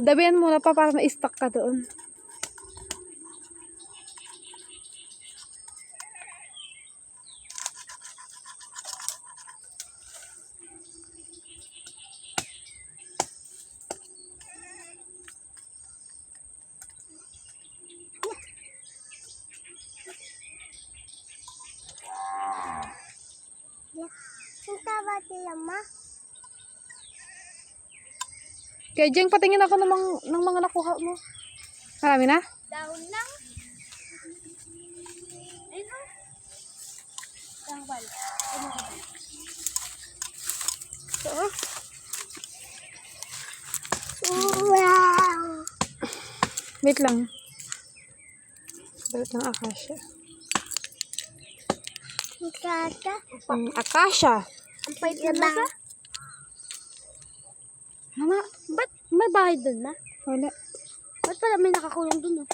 Dabihan mo na pa para ma-stock ka doon. Kita baca ya, lemah. Ma? Kaya Jeng, patingin ako ng, mga, ng mga nakuha mo. Marami na? Down lang. Ayun o. Tangwal. Ano ka ba? So, Wow! wait lang. Balik ng akasya. Ang kata. Ang akasya. Ang pait na ba? Mama, Ba't may bahay doon na? wala. Ba't pala may nakakulong doon? Oh?